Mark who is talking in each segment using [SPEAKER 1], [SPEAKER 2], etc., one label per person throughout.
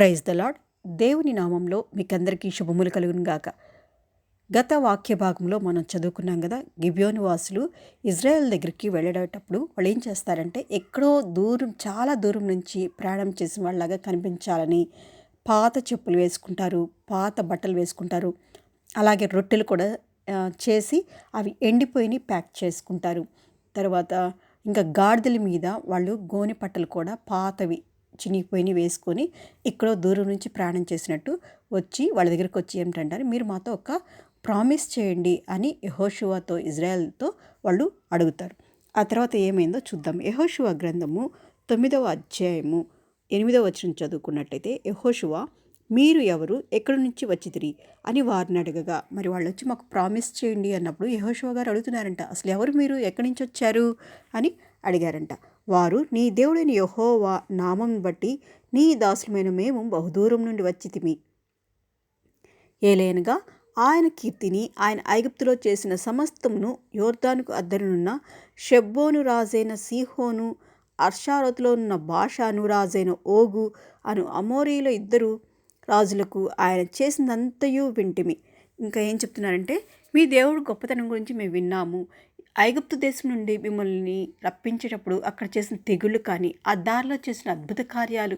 [SPEAKER 1] Praise the lord దేవుని నామంలో మీకందరికీ శుభములు కలుగును గాక. గత వాక్య భాగంలో మనం చదువుకున్నాం కదా గిబియోని వాసులు ఇజ్రాయెల్ దగ్గరికి వెళ్ళేటప్పుడు వాళ్ళు ఏం చేస్తారంటే ఎక్కడో దూరం చాలా దూరం నుంచి ప్రయాణం చేసిన వాళ్ళలాగా కనిపించాలని పాత చెప్పులు వేసుకుంటారు పాత బట్టలు వేసుకుంటారు. అలాగే రొట్టెలు కూడా చేసి అవి ఎండిపోయి ప్యాక్ చేసుకుంటారు. తర్వాత ఇంకా గాడిదల మీద వాళ్ళు గోని పట్టలు కూడా పాతవి చినిగిపోయినవి వేసుకొని ఎక్కడో దూరం నుంచి ప్రయాణం చేసినట్టు వచ్చి వాళ్ళ దగ్గరికి వచ్చి ఏమిటంటారు? మీరు మాతో ఒక ప్రామిస్ చేయండి అని యహోషువాతో ఇజ్రాయెల్తో వాళ్ళు అడుగుతారు. ఆ తర్వాత ఏమైందో చూద్దాం. యహోషువ గ్రంథము తొమ్మిదవ అధ్యాయము ఎనిమిదవ వచనం చదువుకున్నట్టయితే యహోషువ మీరు ఎవరు? ఎక్కడి నుంచి వచ్చిదిరి అని వారిని అడగగా మరి వాళ్ళు వచ్చి మాకు ప్రామిస్ చేయండి అన్నప్పుడు యహోషువ గారు అడుగుతున్నారంట అసలు ఎవరు మీరు? ఎక్కడి నుంచి వచ్చారు? అని అడిగారంట. వారు నీ దేవుడైన యహోవా నామం బట్టి నీ దాసులమైన మేము బహుదూరం నుండి వచ్చితిమి ఏలైనగా ఆయన కీర్తిని ఆయన ఐగుప్తులో చేసిన సమస్తమును యోర్దానుకు అద్దరునున్న షెబ్బోను రాజైన సీహోను అర్షారతులో ఉన్న భాషాను రాజైన ఓగు అను అమోరీల ఇద్దరు రాజులకు ఆయన చేసినంతయు వింటిమి. ఇంకా ఏం చెప్తున్నారంటే మీ దేవుడు గొప్పతనం గురించి మేము విన్నాము. ఐగుప్తు దేశం నుండి మిమ్మల్ని రప్పించేటప్పుడు అక్కడ చేసిన తెగుళ్ళు కానీ ఆ దారిలో చేసిన అద్భుత కార్యాలు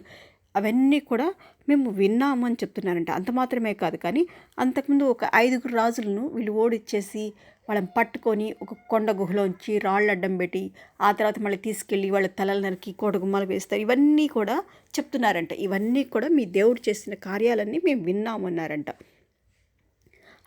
[SPEAKER 1] అవన్నీ కూడా మేము విన్నాము అని చెప్తున్నారంట. అంత మాత్రమే కాదు కానీ అంతకుముందు ఒక ఐదుగురు రాజులను వీళ్ళు ఓడిచ్చేసి వాళ్ళని పట్టుకొని ఒక కొండ గుహలోంచి రాళ్ళు అడ్డం పెట్టి ఆ తర్వాత మళ్ళీ తీసుకెళ్ళి వాళ్ళ తలలు నరికి కోటగుమ్మలు వేస్తారు. ఇవన్నీ కూడా చెప్తున్నారంట. ఇవన్నీ కూడా మీ దేవుడు చేసిన కార్యాలన్నీ మేము విన్నామన్నారంట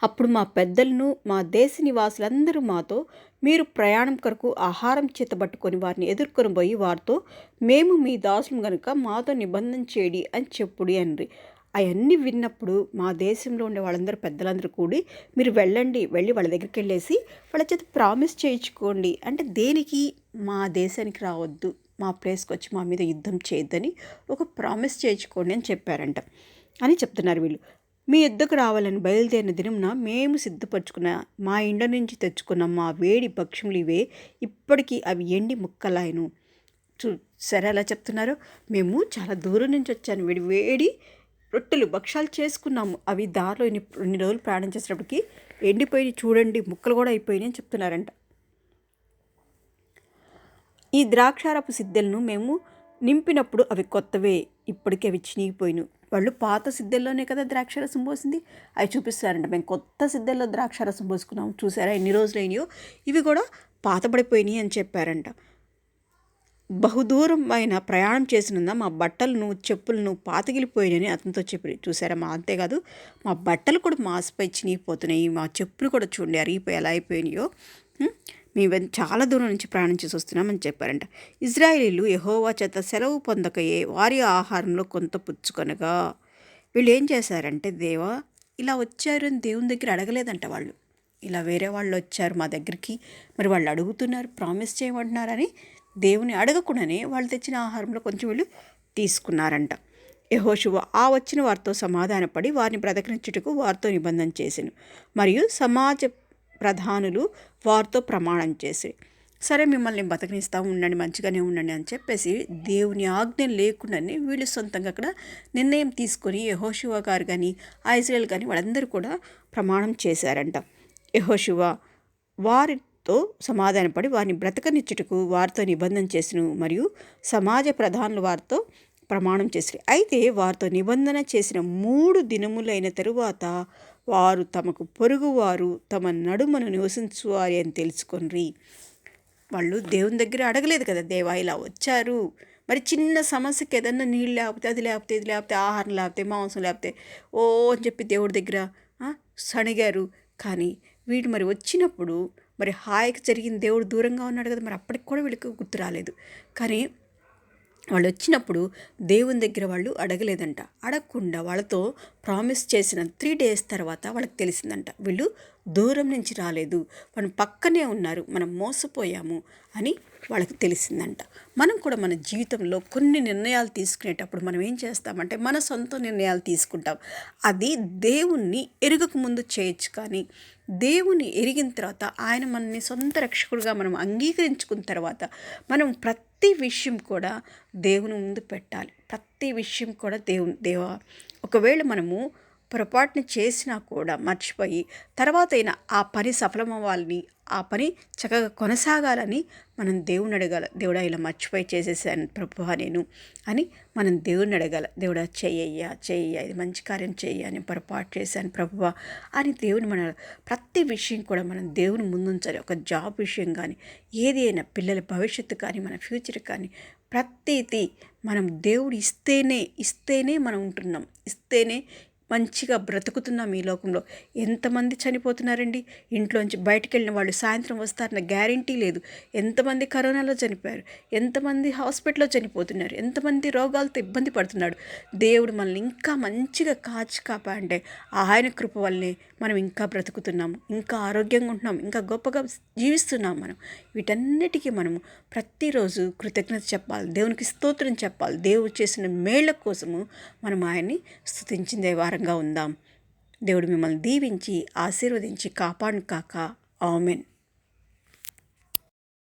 [SPEAKER 1] అప్పుడు మా పెద్దలను మా దేశ నివాసులందరూ మాతో మీరు ప్రయాణం కొరకు ఆహారం చేతబట్టుకొని వారిని ఎదుర్కొని పోయి వారితో మేము మీ దాసులు గనుక మాతో నిబంధన చేయడి అని చెప్పుడి అన్రి. అవన్నీ విన్నప్పుడు మా దేశంలో ఉండే వాళ్ళందరూ పెద్దలందరూ కూడి మీరు వెళ్ళండి వెళ్ళి వాళ్ళ దగ్గరికి వెళ్ళేసి వాళ్ళ చేత ప్రామిస్ చేయించుకోండి. అంటే దేనికి? మా దేశానికి రావద్దు. మా ప్లేస్కి వచ్చి మా మీద యుద్ధం చేయొద్దని ఒక ప్రామిస్ చేయించుకోండి అని చెప్పారంట. అని చెప్తున్నారు వీళ్ళు. మీ యుద్ధకు రావాలని బయలుదేరిన దినంన మేము సిద్ధపరచుకున్న మా ఇండ నుంచి తెచ్చుకున్న మా వేడి భక్ష్యములు ఇవే ఇప్పటికీ అవి ఎండి ముక్కలాయను. చూ సరే అలా చెప్తున్నారు. మేము చాలా దూరం నుంచి వచ్చాను. వేడి వేడి రొట్టెలు భక్ష్యాలు చేసుకున్నాము. అవి దారిలో ఇన్ని ఇన్ని రోజులు ప్రయాణం చేసేటప్పటికి ఎండిపోయి చూడండి ముక్కలు కూడా అయిపోయినాయి అని చెప్తున్నారంట. ఈ ద్రాక్షారపు సిద్ధలను మేము నింపినప్పుడు అవి కొత్తవే. ఇప్పటికే అవి చినిగిపోయినాయి వాళ్ళు పాత సిద్ధల్లోనే కదా ద్రాక్షరసం పోసింది? అవి చూపిస్తారంట మేము కొత్త సిద్ధల్లో ద్రాక్షారసం పోసుకున్నాం. చూసారా? ఎన్ని రోజులు అయినాయో ఇవి కూడా పాతబడిపోయినాయి అని చెప్పారంట. బహుదూరం అయిన ప్రయాణం చేసినందా మా బట్టలను చెప్పులను పాతగిలిపోయినాయని అతనితో చెప్పి చూసారా? మా అంతేకాదు మా బట్టలు కూడా మాసిపోయి చినిగిపోతున్నాయి మా చెప్పులు కూడా చూడండి అరిగిపోయి ఎలా అయిపోయినాయో. మేము చాలా దూరం నుంచి ప్రయాణం చేసి వస్తున్నామని చెప్పారంట. ఇజ్రాయేలీలు యహోవా చేత సెలవు పొందకయే వారి ఆహారంలో కొంత పుచ్చుకొనగా వీళ్ళు ఏం చేశారంటే దేవా ఇలా వచ్చారు అని దేవుని దగ్గర అడగలేదంట వాళ్ళు. ఇలా వేరే వాళ్ళు వచ్చారు మా దగ్గరికి మరి వాళ్ళు అడుగుతున్నారు ప్రామిస్ చేయమంటున్నారని దేవుని అడగకుండానే వాళ్ళు తెచ్చిన ఆహారంలో కొంచెం వీళ్ళు తీసుకున్నారంట. యహోశువ ఆ వచ్చిన వారితో సమాధానపడి వారిని బ్రతకనిచ్చుటకు వారితో నిబంధన చేశాను మరియు సమాజ ప్రధానులు వారితో ప్రమాణం చేసి సరే మిమ్మల్ని బతకనిస్తా ఉండండి మంచిగానే ఉండండి అని చెప్పేసి దేవుని ఆజ్ఞ లేకుండానే వీళ్ళు సొంతంగా అక్కడ నిర్ణయం తీసుకొని యహోశివ గారు కానీ ఐజ్రాయల్ కానీ వాళ్ళందరూ కూడా ప్రమాణం చేశారంట. యహోశివ వారితో సమాధానపడి వారిని బ్రతకనిచ్చుటకు వారితో నిబంధన చేసిన మరియు సమాజ ప్రధానులు వారితో ప్రమాణం చేసిరి అయితే వారితో నిబంధన చేసిన మూడు దినములైన తరువాత వారు తమకు పొరుగువారు తమ నడుమను నివసించువారి అని తెలుసుకొనిరి. వాళ్ళు దేవుని దగ్గర అడగలేదు కదా దేవా ఇలా వచ్చారు. మరి చిన్న సమస్యకి ఏదన్నా నీళ్ళు లేకపోతే అది లేకపోతే ఇది లేకపోతే ఆహారం లేకపోతే మాంసం లేకపోతే ఓ అని చెప్పి దేవుడి దగ్గర సణిగారు. కానీ వీడు మరి వచ్చినప్పుడు మరి హాయికి జరిగిన దేవుడు దూరంగా ఉన్నాడు కదా మరి అప్పటికి కూడా వీళ్ళకి గుర్తు రాలేదు. కానీ వాళ్ళు వచ్చినప్పుడు దేవుని దగ్గర వాళ్ళు అడగలేదంట. అడగకుండా వాళ్ళతో ప్రామిస్ చేసిన త్రీ డేస్ తర్వాత వాళ్ళకి తెలిసిందంట. వీళ్ళు దూరం నుంచి రాలేదు. మనం పక్కనే ఉన్నారు. మనం మోసపోయాము అని వాళ్ళకి తెలిసిందంట. మనం కూడా మన జీవితంలో కొన్ని నిర్ణయాలు తీసుకునేటప్పుడు మనం ఏం చేస్తామంటే మన సొంత నిర్ణయాలు తీసుకుంటాం. అది దేవుణ్ణి ఎరుగక ముందు చేయొచ్చు కానీ దేవుని ఎరిగిన తర్వాత ఆయన మనని సొంత రక్షకుడిగా మనం అంగీకరించుకున్న తర్వాత మనం ప్రతి ప్రతి విషయం కూడా దేవుని ముందు పెట్టాలి. ప్రతి విషయం కూడా దేవుని దేవ. ఒకవేళ మనము పొరపాటును చేసినా కూడా మర్చిపోయి తర్వాత అయినా ఆ పని సఫలమవ్వాలని ఆ పని చక్కగా కొనసాగాలని మనం దేవుని అడగాల. దేవుడా ఇలా మర్చిపోయి చేసేసాను ప్రభు నేను అని మనం దేవుని అడగాల. దేవుడా చెయ్యయ్యా చెయ్య ఇది మంచి కార్యం చెయ్య అని పొరపాటు చేశాను ప్రభువా అని దేవుని మన ప్రతి విషయం కూడా మనం దేవుని ముందుంచాలి. ఒక జాబ్ విషయం కానీ ఏది అయినా పిల్లల భవిష్యత్తు కానీ మన ఫ్యూచర్ కానీ ప్రతిదీ మనం దేవుడు ఇస్తేనే ఇస్తేనే మనం ఉంటున్నాం. ఇస్తేనే మంచిగా బ్రతుకుతున్నాం ఈ లోకంలో. ఎంతమంది చనిపోతున్నారండి? ఇంట్లోంచి బయటకు వెళ్ళిన వాళ్ళు సాయంత్రం వస్తారన్న గ్యారంటీ లేదు. ఎంతమంది కరోనాలో చనిపోయారు? ఎంతమంది హాస్పిటల్లో చనిపోతున్నారు? ఎంతమంది రోగాలతో ఇబ్బంది పడుతున్నాడు దేవుడు మనల్ని ఇంకా మంచిగా కాచి కాపా అంటే ఆయన కృప వల్లనే మనం ఇంకా బ్రతుకుతున్నాము ఇంకా ఆరోగ్యంగా ఉంటున్నాం. ఇంకా గొప్పగా జీవిస్తున్నాం మనం. వీటన్నిటికీ మనము ప్రతిరోజు కృతజ్ఞత చెప్పాలి. దేవునికి స్తోత్రం చెప్పాలి. దేవుడు చేసిన మేళ్ళ కోసము మనం ఆయన్ని స్థుతించిందే వారంగా ఉందాం. దేవుడు మిమ్మల్ని దీవించి ఆశీర్వదించి కాపాడు కాక. ఆమెన్.